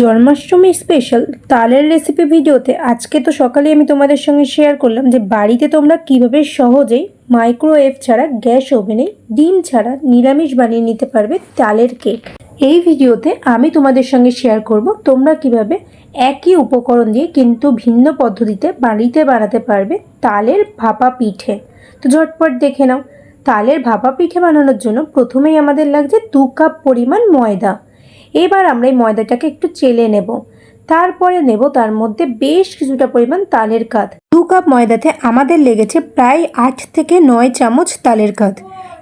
Janmashtami special তালের recipe ভিডিওতে আজকে তো সকালে আমি তোমাদের সঙ্গে শেয়ার করলাম যে বাড়িতে তোমরা কীভাবে সহজেই মাইক্রোওয়েভ ছাড়া গ্যাস ওভেনে ডিম ছাড়া নিরামিষ বানিয়ে নিতে পারবে তালের কেক এই ভিডিওতে আমি তোমাদের সঙ্গে শেয়ার করব তোমরা কীভাবে একই উপকরণ দিয়ে কিন্তু ভিন্ন পদ্ধতিতে বাড়িতে বানাতে পারবে তালের ভাপা পিঠে। তো ঝটপট দেখে নাও, তালের ভাপা পিঠে বানানোর জন্য প্রথমেই আমাদের লাগছে দু কাপ পরিমাণ ময়দা। এবার আমরা এই ময়দাটাকে একটু চেলে নেব। তারপরে নেব তার মধ্যে বেশ কিছুটা পরিমাণ তালের কাত দু কাপ ময়দাতে আমাদের লেগেছে প্রায় আট থেকে নয় চামচ তালের কাত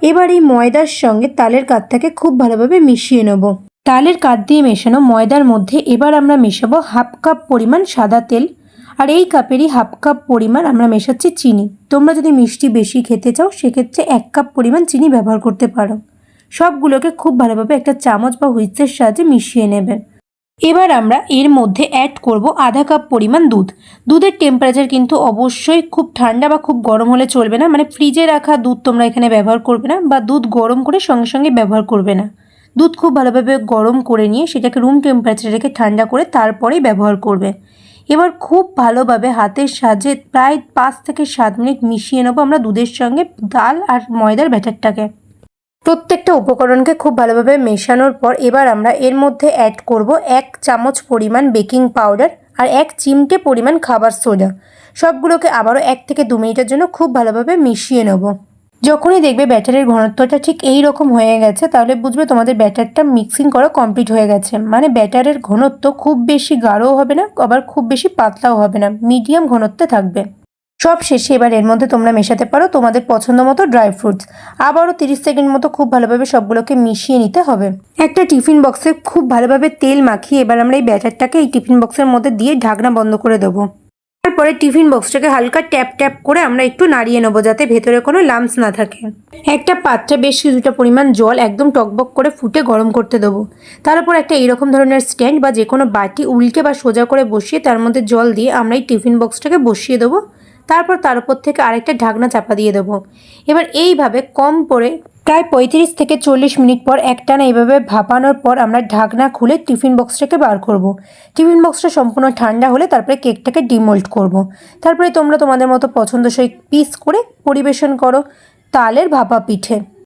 এবার এই ময়দার সঙ্গে তালের কাতটাকে খুব ভালোভাবে মিশিয়ে নেব। তালের কাত দিয়ে মেশানো ময়দার মধ্যে এবার আমরা মেশাবো হাফ কাপ পরিমাণ সাদা তেল আর এই কাপেরই হাফ কাপ পরিমাণ আমরা মেশাচ্ছি চিনি। তোমরা যদি মিষ্টি বেশি খেতে চাও, সেক্ষেত্রে এক কাপ পরিমাণ চিনি ব্যবহার করতে পারো। সবগুলোকে খুব ভালোভাবে একটা চামচ বা হুইচের সাহায্যে মিশিয়ে নেবেন। এবার আমরা এর মধ্যে অ্যাড করব আধা কাপ পরিমাণ দুধ। দুধের টেম্পারেচার কিন্তু অবশ্যই খুব ঠান্ডা বা খুব গরম হলে চলবে না। মানে ফ্রিজে রাখা দুধ তোমরা এখানে ব্যবহার করবে না বা দুধ গরম করে সঙ্গে সঙ্গে ব্যবহার করবে না। দুধ খুব ভালোভাবে গরম করে নিয়ে সেটাকে রুম টেম্পারেচারে রেখে ঠান্ডা করে তারপরেই ব্যবহার করবে। এবার খুব ভালোভাবে হাতের সাহায্যে প্রায় পাঁচ থেকে সাত মিনিট মিশিয়ে নেব আমরা দুধের সঙ্গে ডাল আর ময়দার ব্যাটারটাকে। প্রত্যেকটা উপকরণকে খুব ভালোভাবে মেশানোর পর এবার আমরা এর মধ্যে অ্যাড করব এক চামচ পরিমাণ বেকিং পাউডার আর এক চিমটে পরিমাণ খাবার সোডা সবগুলোকে আবারও এক থেকে দু মিনিটের জন্য খুব ভালোভাবে মিশিয়ে নেব। যখনই দেখবে ব্যাটারের ঘনত্বটা ঠিক এই রকম হয়ে গেছে, তাহলে বুঝবে তোমাদের ব্যাটারটা মিক্সিং করা কমপ্লিট হয়ে গেছে। মানে ব্যাটারের ঘনত্ব খুব বেশি গাঢ়ও হবে না, আবার খুব বেশি পাতলাও হবে না। মিডিয়াম ঘনত্বে থাকবে। সব শেষে এবার এর মধ্যে তোমরা মেশাতে পারো তোমাদের পছন্দ মতো ড্রাই ফ্রুটস আবারও তিরিশ সেকেন্ড মতো খুব ভালোভাবে সবগুলোকে মিশিয়ে নিতে হবে। একটা টিফিন বক্সে খুব ভালোভাবে তেল মাখিয়ে এবার আমরা এই ব্যাটারটাকে এই টিফিন বক্সের মধ্যে দিয়ে ঢাকনা বন্ধ করে দেবো। তারপরে টিফিন বক্সটাকে হালকা ট্যাপ ট্যাপ করে আমরা একটু নাড়িয়ে নেব যাতে ভেতরে কোনো লাম্পস না থাকে। একটা পাত্রে বেশ কিছুটা পরিমাণ জল একদম টকবক করে ফুটে গরম করতে দেবো। তার উপর একটা এইরকম ধরনের স্ট্যান্ড বা যে কোনো বাটি উল্টে বা সোজা করে বসিয়ে তার মধ্যে জল দিয়ে আমরা এই টিফিন বক্সটাকে বসিয়ে দেবো। তারপর তার উপর থেকে আরেকটা ঢাকনা চাপা দিয়ে দেবো এবার এইভাবে কম পরে প্রায় পঁয়ত্রিশ থেকে চল্লিশ মিনিট পর একটানা এইভাবে ভাপানোর পর আমরা ঢাকনা খুলে টিফিন বক্সটাকে বার করব। টিফিন বক্সটা সম্পূর্ণ ঠান্ডা হলে তারপরে কেকটাকে ডিমোল্ড করব। তারপরে তোমরা তোমাদের মতো পছন্দসই পিস করে পরিবেশন করো তালের ভাপা পিঠে